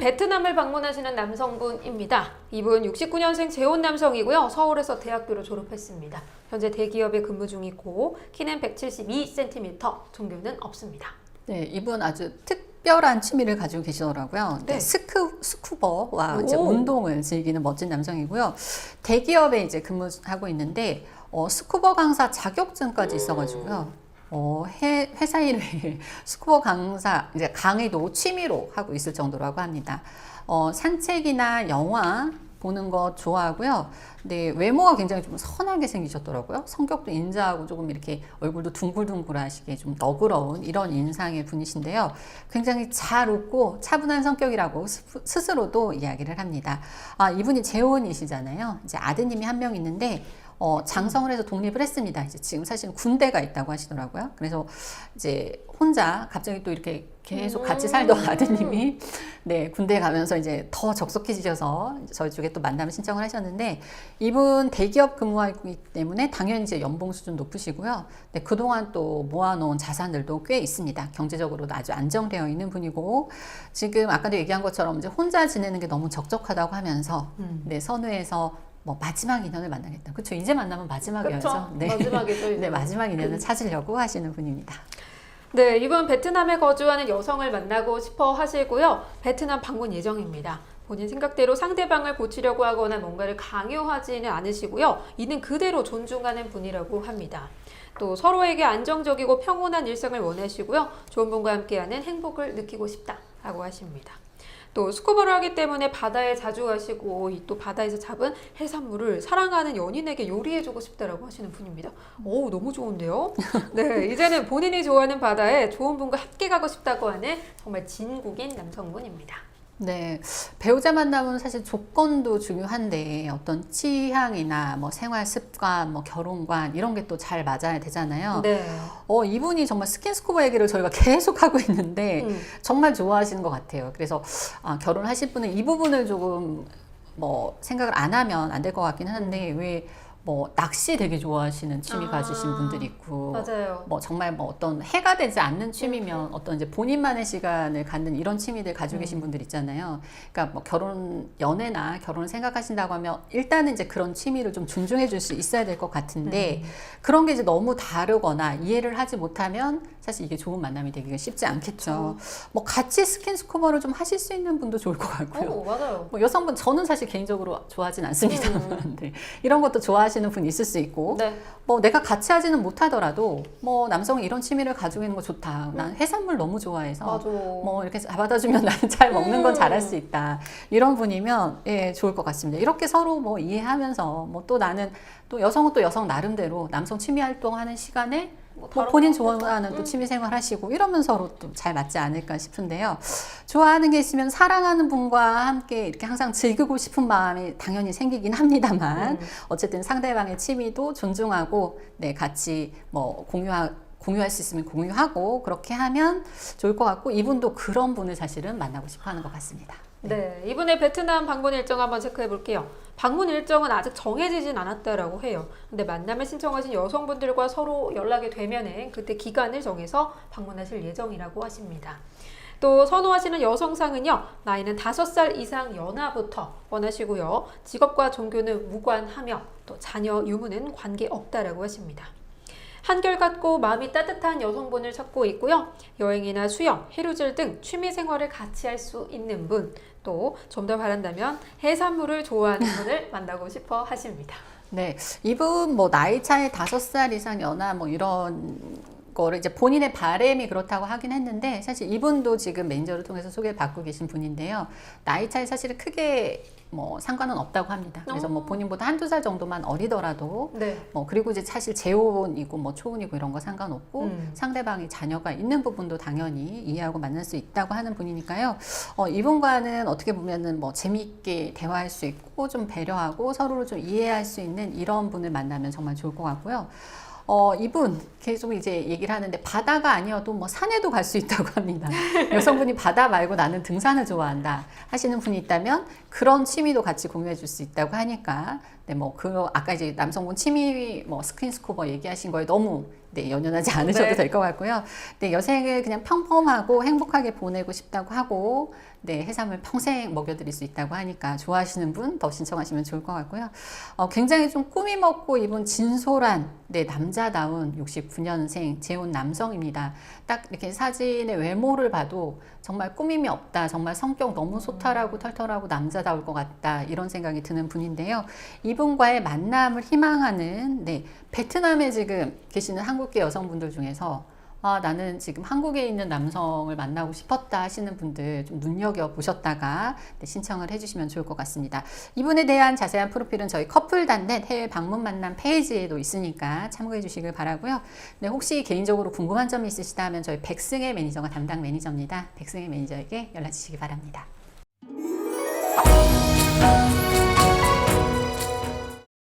베트남을 방문하시는 남성분입니다. 이분 69년생 재혼 남성이고요. 서울에서 대학교를 졸업했습니다. 현재 대기업에 근무 중이고 키는 172cm, 종교는 없습니다. 네, 이분 아주 특별한 취미를 가지고 계시더라고요. 네, 네. 스쿠, 스쿠버와 이제 오. 운동을 즐기는 멋진 남성이고요. 대기업에 이제 근무하고 있는데, 어, 스쿠버 강사 자격증까지 있어가지고요. 어, 해, 회사 일을 스쿠버 강사, 이제 강의도 취미로 하고 있을 정도라고 합니다. 어, 산책이나 영화 보는 거 좋아하고요. 근데 외모가 굉장히 좀 선하게 생기셨더라고요. 성격도 인자하고 조금 이렇게 얼굴도 둥글둥글하시게 좀 너그러운 이런 인상의 분이신데요. 굉장히 잘 웃고 차분한 성격이라고 스- 스스로도 이야기를 합니다. 아, 이분이 재혼이시잖아요. 이제 아드님이 한 명 있는데 어, 장성을 해서 독립을 했습니다. 이제 지금 사실 군대가 있다고 하시더라고요. 그래서 이제 혼자 갑자기 또 이렇게 계속 같이 살던 아드님이 네, 군대에 가면서 이제 더 적석해지셔서 이제 저희 쪽에 또 만남을 신청을 하셨는데 이분 대기업 근무하고 있기 때문에 당연히 이제 연봉 수준 높으시고요. 네, 그동안 또 모아놓은 자산들도 꽤 있습니다. 경제적으로도 아주 안정되어 있는 분이고 지금 아까도 얘기한 것처럼 이제 혼자 지내는 게 너무 적적하다고 하면서 음. 네, 선우에서 뭐 마지막 인연을 만나겠다. 그렇죠. 이제 만나면 마지막이었죠. 그렇죠. 네. 마지막이죠. 네, 마지막 인연을 찾으려고 하시는 분입니다. 네, 이번 베트남에 거주하는 여성을 만나고 싶어 하시고요. 베트남 방문 예정입니다. 본인 생각대로 상대방을 고치려고 하거나 뭔가를 강요하지는 않으시고요. 이는 그대로 존중하는 분이라고 합니다. 또 서로에게 안정적이고 평온한 일상을 원하시고요. 좋은 분과 함께하는 행복을 느끼고 싶다 라고 하십니다. 또 스쿠버를 하기 때문에 바다에 자주 가시고 이또 바다에서 잡은 해산물을 사랑하는 연인에게 요리해주고 싶다라고 하시는 분입니다. 오 너무 좋은데요? 네 이제는 본인이 좋아하는 바다에 좋은 분과 함께 가고 싶다고 하는 정말 진국인 남성분입니다. 네, 배우자 만남은 사실 조건도 중요한데 어떤 취향이나 뭐 생활 습관, 뭐 결혼관 이런 게 또 잘 맞아야 되잖아요. 네. 어, 이분이 정말 스킨스쿠버 얘기를 저희가 계속 하고 있는데 음. 정말 좋아하시는 것 같아요. 그래서 아, 결혼하실 분은 이 부분을 조금 뭐 생각을 안 하면 안 될 것 같긴 한데 왜 뭐 낚시 되게 좋아하시는 취미 아, 가지신 분들이 있고 맞아요. 뭐 정말 뭐 어떤 해가 되지 않는 취미면 어떤 이제 본인만의 시간을 갖는 이런 취미들 가지고 음. 계신 분들 있잖아요. 그러니까 뭐 결혼 연애나 결혼을 생각하신다고 하면 일단은 이제 그런 취미를 좀 존중해 줄 수 있어야 될것 음. 같은데 그런 게 이제 너무 다르거나 이해를 하지 못하면 사실 이게 좋은 만남이 되기가 쉽지 않겠죠. 뭐 같이 스킨 스쿠버를 좀 하실 수 있는 분도 좋을 것 같고요. 오 맞아요. 뭐 여성분 저는 사실 개인적으로 좋아하진 않습니다만 네. 이런 것도 좋아하시는 분 있을 수 있고 네. 뭐 내가 같이 하지는 못하더라도 뭐 남성이 이런 취미를 가지고 있는 거 좋다. 난 해산물 너무 좋아해서 맞아. 뭐 이렇게 잡아다 주면 나는 잘 먹는 건 음. 잘할 수 있다. 이런 분이면 예, 좋을 것 같습니다. 이렇게 서로 뭐 이해하면서 뭐 또 나는 또 여성은 또 여성 나름대로 남성 취미 활동하는 시간에 뭐뭐 본인 거 좋아하는 또 음. 취미 생활 하시고 이러면 서로 또 잘 맞지 않을까 싶은데요. 좋아하는 게 있으면 사랑하는 분과 함께 이렇게 항상 즐기고 싶은 마음이 당연히 생기긴 합니다만 음. 어쨌든 상대방의 취미도 존중하고 네 같이 뭐 공유하 공유할 수 있으면 공유하고 그렇게 하면 좋을 것 같고 이분도 그런 분을 사실은 만나고 싶어 하는 것 같습니다. 네, 이분의 베트남 방문 일정 한번 체크해 볼게요. 방문 일정은 아직 정해지진 않았다라고 해요. 근데 만남을 신청하신 여성분들과 서로 연락이 되면은 그때 기간을 정해서 방문하실 예정이라고 하십니다. 또 선호하시는 여성상은요, 나이는 5살 이상 연하부터 원하시고요, 직업과 종교는 무관하며 또 자녀 유무는 관계없다라고 하십니다. 한결같고 마음이 따뜻한 여성분을 찾고 있고요. 여행이나 수영, 해루질 등 취미 생활을 같이 할 수 있는 분, 또 좀 더 바란다면 해산물을 좋아하는 분을 만나고 싶어 하십니다. 네, 이분 뭐 나이 차이 다섯 살 이상 연하 뭐 이런 거를 이제 본인의 바램이 그렇다고 하긴 했는데 사실 이분도 지금 매니저를 통해서 소개를 받고 계신 분인데요. 나이 차이 사실은 크게 뭐 상관은 없다고 합니다. 그래서 뭐 어. 본인보다 한두 살 정도만 어리더라도 네. 뭐 그리고 이제 사실 재혼이고 뭐 초혼이고 이런 거 상관없고 음. 상대방이 자녀가 있는 부분도 당연히 이해하고 만날 수 있다고 하는 분이니까요. 어, 이분과는 어떻게 보면은 뭐 재미있게 대화할 수 있고 좀 배려하고 서로를 좀 이해할 수 있는 이런 분을 만나면 정말 좋을 것 같고요. 어, 이분 계속 이제 얘기를 하는데 바다가 아니어도 뭐 산에도 갈 수 있다고 합니다. 여성분이 바다 말고 나는 등산을 좋아한다 하시는 분이 있다면 그런 취미도 같이 공유해 줄 수 있다고 하니까 네, 뭐그 아까 이제 남성분 취미 뭐 스킨스쿠버 얘기하신 거에 너무 네, 연연하지 않으셔도 네. 될것 같고요. 네, 여생을 그냥 평범하고 행복하게 보내고 싶다고 하고, 네, 해삼을 평생 먹여드릴 수 있다고 하니까 좋아하시는 분 더 신청하시면 좋을 것 같고요. 어, 굉장히 좀 꾸미 먹고 입은 진솔한, 네, 남자다운 69년생 재혼 남성입니다. 딱 이렇게 사진의 외모를 봐도 정말 꾸밈이 없다. 정말 성격 너무 소탈하고 털털하고 남자다울 것 같다. 이런 생각이 드는 분인데요. 이분과의 만남을 희망하는 네, 베트남에 지금 계시는 한국 계 여성분들 중에서 아, 나는 지금 한국에 있는 남성을 만나고 싶었다 하시는 분들 좀 눈여겨 보셨다가 네, 신청을 해주시면 좋을 것 같습니다. 이분에 대한 자세한 프로필은 저희 커플 단넷 해외 방문 만남 페이지에도 있으니까 참고해 주시길 바라고요. 네, 혹시 개인적으로 궁금한 점이 있으시다 하면 저희 백승의 매니저가 담당 매니저입니다. 백승의 매니저에게 연락 주시기 바랍니다.